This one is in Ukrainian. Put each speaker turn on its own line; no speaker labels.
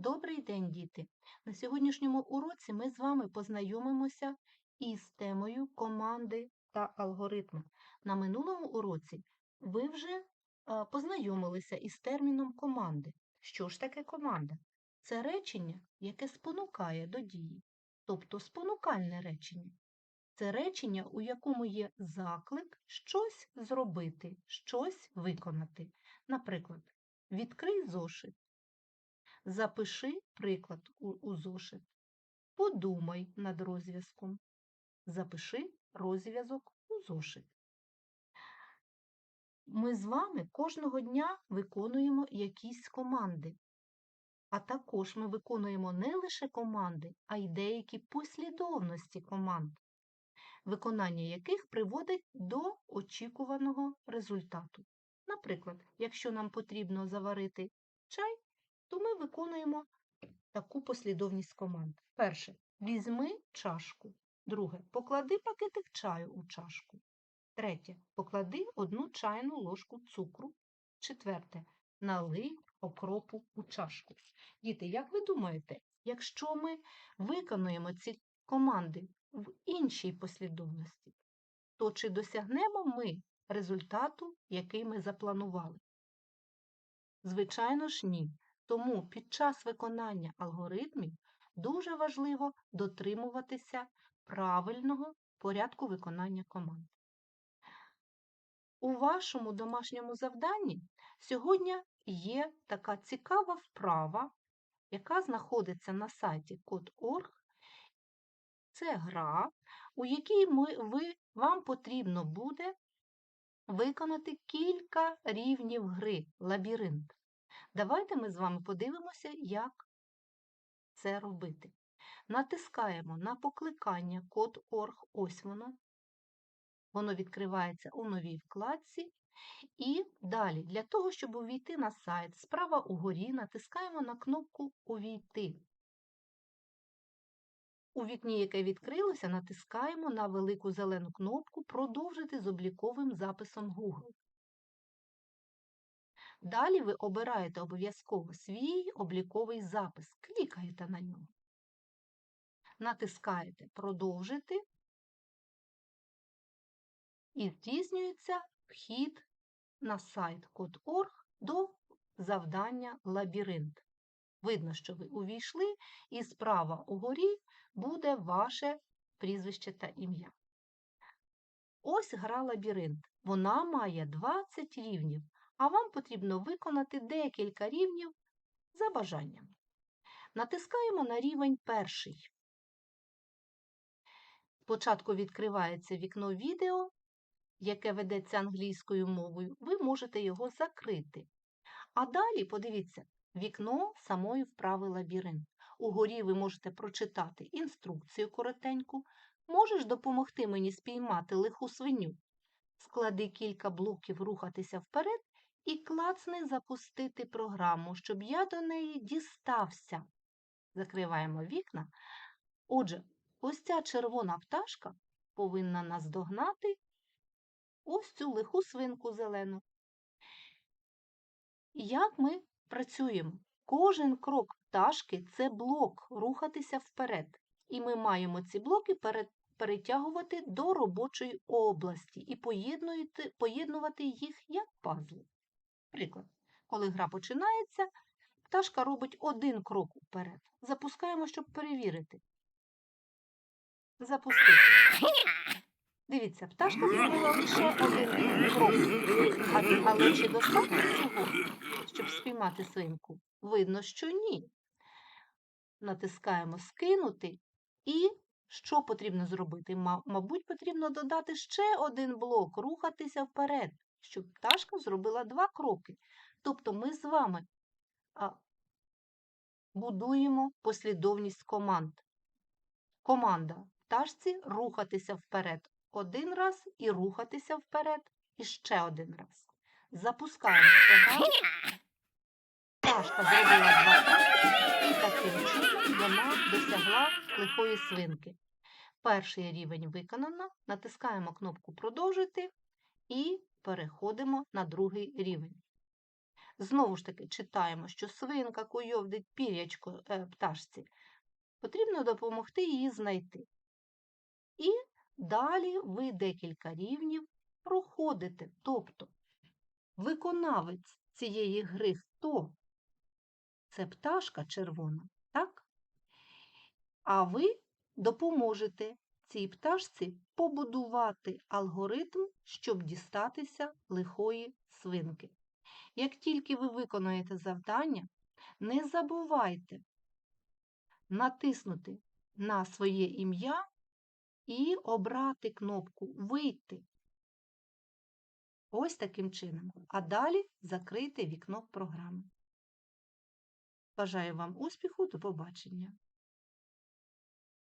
Добрий день, діти! На сьогоднішньому уроці ми з вами познайомимося із темою команди та алгоритми. На минулому уроці ви вже познайомилися із терміном команди. Що ж таке команда? Це речення, яке спонукає до дії, тобто спонукальне речення. Це речення, у якому є заклик щось зробити, щось виконати. Наприклад, відкрий зошит. Запиши приклад у, у зошит. Подумай над розв'язком. Запиши розв'язок у зошит. Ми з вами кожного дня виконуємо якісь команди. А також ми виконуємо не лише команди, а й деякі послідовності команд, виконання яких приводить до очікуваного результату. Наприклад, якщо нам потрібно заварити чай, то ми виконуємо таку послідовність команд. Перше. Візьми чашку. Друге. Поклади пакетик чаю у чашку. Третє. Поклади одну чайну ложку цукру. Четверте. Налий окропу у чашку. Діти, як ви думаєте, якщо ми виконуємо ці команди в іншій послідовності, то чи досягнемо ми результату, який ми запланували? Звичайно ж, ні. Тому під час виконання алгоритмів дуже важливо дотримуватися правильного порядку виконання команд. У вашому домашньому завданні сьогодні є така цікава вправа, яка знаходиться на сайті code.org. Це гра, у якій ми, ви, вам потрібно буде виконати кілька рівнів гри лабіринт. Давайте ми з вами подивимося, як це робити. Натискаємо на покликання код.org, ось воно. Воно відкривається у новій вкладці. І далі, для того, щоб увійти на сайт, справа угорі натискаємо на кнопку Увійти. У вікні, яке відкрилося, натискаємо на велику зелену кнопку Продовжити з обліковим записом Google. Далі ви обираєте обов'язково свій обліковий запис, клікаєте на нього. Натискаєте Продовжити і здійснюється вхід на сайт Code.org до завдання Лабіринт. Видно, що ви увійшли, і справа угорі буде ваше прізвище та ім'я. Ось гра лабіринт. Вона має 20 рівнів, а вам потрібно виконати декілька рівнів за бажанням. Натискаємо на рівень перший. Спочатку відкривається вікно відео, яке ведеться англійською мовою, ви можете його закрити. А далі, подивіться, вікно самої вправи лабіринт. Угорі ви можете прочитати інструкцію коротеньку. Можеш допомогти мені спіймати лиху свиню. Склади кілька блоків рухатися вперед і клацни запустити програму, щоб я до неї дістався. Закриваємо вікна. Отже, ось ця червона пташка повинна наздогнати ось цю лиху свинку зелену. Як ми працюємо? Кожен крок пташки це блок рухатися вперед. І ми маємо ці блоки перетягувати до робочої області і поєднувати їх як пазли. Приклад, коли гра починається, пташка робить один крок вперед. Запускаємо, щоб перевірити. Запустити. Дивіться, пташка зробила лише один крок. Але чи достатньо цього, щоб спіймати свинку? Видно, що ні. Натискаємо скинути і що потрібно зробити? Мабуть, потрібно додати ще один блок, рухатися вперед, щоб пташка зробила два кроки. Тобто ми з вами будуємо послідовність команд. Команда пташці рухатися вперед один раз і рухатися вперед і ще один раз. Запускаємо програму. Пташка зробила два кроки, і таким чином вона досягла лихої свинки. Перший рівень виконано, натискаємо кнопку Продовжити і переходимо на другий рівень. Знову ж таки, читаємо, що свинка куйовдить пірячко е, пташці. Потрібно допомогти її знайти. І далі ви декілька рівнів проходите. Тобто виконавець цієї гри хто? Це пташка червона, так? А ви допоможете цій пташці побудувати алгоритм, щоб дістатися лихої свинки. Як тільки ви виконаєте завдання, не забувайте натиснути на своє ім'я і обрати кнопку Вийти. Ось таким чином. А далі закрийте вікно програми. Бажаю вам успіху, до побачення!